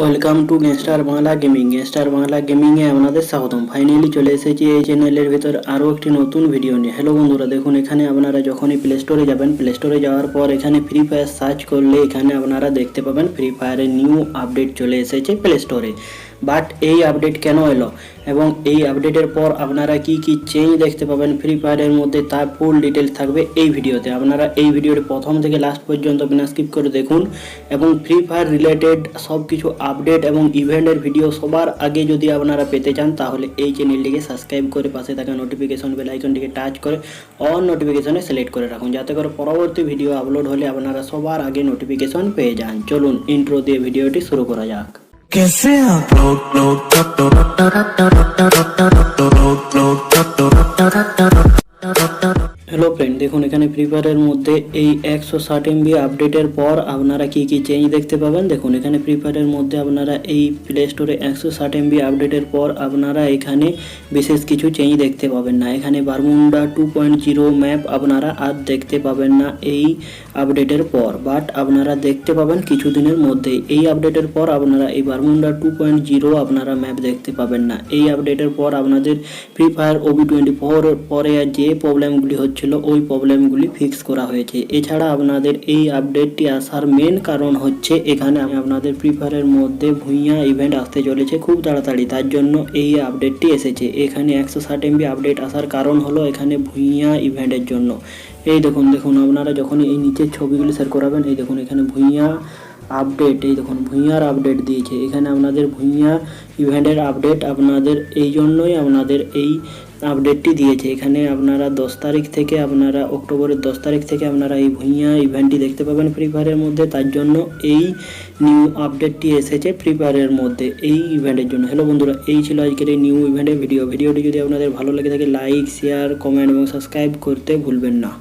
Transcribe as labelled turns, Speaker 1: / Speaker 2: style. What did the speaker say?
Speaker 1: Welcome to gangster Bangla gaming gangster Bangla গেমিংয়ে আপনাদের স্বাগতম। Finally চলে এসেছি এই চ্যানেলের ভিতর আরও একটি নতুন ভিডিও নিয়ে। হ্যালো বন্ধুরা, দেখুন এখানে আপনারা যখনই প্লে স্টোরে যাবেন প্লে স্টোরে যাওয়ার পর এখানে ফ্রি ফায়ার সার্চ করলে এখানে আপনারা দেখতে পাবেন ফ্রি ফায়ারের নিউ আপডেট চলে এসেছে প্লে স্টোরে বাট এই আপডেট কেন এলো? এবং এই আপডেটের পর আপনারা কি কি চেঞ্জ দেখতে পাবেন? ফ্রি ফায়ারের মধ্যে তার ফুল ডিটেলস থাকবে এই ভিডিওতে। আপনারা এই ভিডিওটি প্রথম থেকে লাস্ট পর্যন্ত বিনা স্কিপ করে দেখুন। এবং ফ্রি ফায়ার রিলেটেড সব কিছু আপডেট এবং ইভেন্টের ভিডিও সবার আগে যদি আপনারা পেতে চান, তাহলে এই চ্যানেলটিকে সাবস্ক্রাইব করে পাশে থাকা নোটিফিকেশন বেল আইকনটিকে টাচ করে অন নোটিফিকেশনে সিলেক্ট করে রাখুন। যাতে করে পরবর্তী ভিডিও আপলোড হলে আপনারা সবার আগে নোটিফিকেশন পেয়ে যান। চলুন ইন্ট্রো দিয়ে ভিডিওটি শুরু করা যাক।
Speaker 2: Que sea.
Speaker 1: হ্যালো ফ্রেন্ড দেখুন, এখানে ফ্রি ফায়ারের মধ্যে এই একশো ষাট এমবি আপডেটের পর আপনারা কি কি চেঞ্জ দেখতে পাবেন? দেখুন, এখানে ফ্রি ফায়ারের মধ্যে আপনারা এই প্লে স্টোরে একশো ষাট এমবি আপডেটের পর আপনারা এখানে বিশেষ কিছু চেঞ্জ দেখতে পাবেন না। এখানে Bermuda two point zero map আপনারা আর দেখতে পাবেন না এই আপডেটের পর। বাট আপনারা দেখতে পাবেন কিছুদিনের মধ্যেই এই আপডেটের পর আপনারা এই বারমুন্ডা টু পয়েন্ট জিরো আপনারা ম্যাপ দেখতে পাবেন না। এই আপডেটের পর আপনাদের free fire OB twenty four পরে যে প্রবলেমগুলি হচ্ছিল ওই প্রবলেমগুলি ফিক্স করা হয়েছে। এছাড়া আপনাদের এই আপডেটটি আসার মেন কারণ হচ্ছে, এখানে আমি আপনাদের ফ্রি ফায়ারের মধ্যে ভুইয়া ইভেন্ট আসতে চলেছে খুব তাড়াতাড়ি। তার জন্য এই আপডেটটি এসেছে। এখানে একশো ষাট এমবি আপডেট আসার কারণ হলো এখানে ভুইয়া ইভেন্টের জন্য। এই দেখুন দেখুন, আপনারা যখন এই নিচের ছবিগুলি শেয়ার করাবেন, এই দেখুন, এখানে ভুইয়া আপডেট এই দেখুন, ভুইয়ার আপডেট দিয়েছে। এখানে আপনাদের ভুইয়া ইভেন্টের আপডেট আপনাদের, এই জন্যই আপনাদের এই আপডেটটি দিয়েছে। এখানে আপনারা দশ তারিখ থেকে আপনারা, অক্টোবরের দশ তারিখ থেকে আপনারা এই ভূঁইয়া ইভেন্টটি দেখতে পাবেন ফ্রি ফায়ারের মধ্যে। তার জন্য এই নিউ আপডেটটি এসেছে ফ্রি ফায়ারের মধ্যে এই ইভেন্টের জন্য। হ্যালো বন্ধুরা, এই ছিল আজকের এই নিউ ইভেন্টের ভিডিও ভিডিওটি যদি আপনাদের ভালো লেগে থাকে লাইক শেয়ার কমেন্ট এবং সাবস্ক্রাইব করতে ভুলবেন না।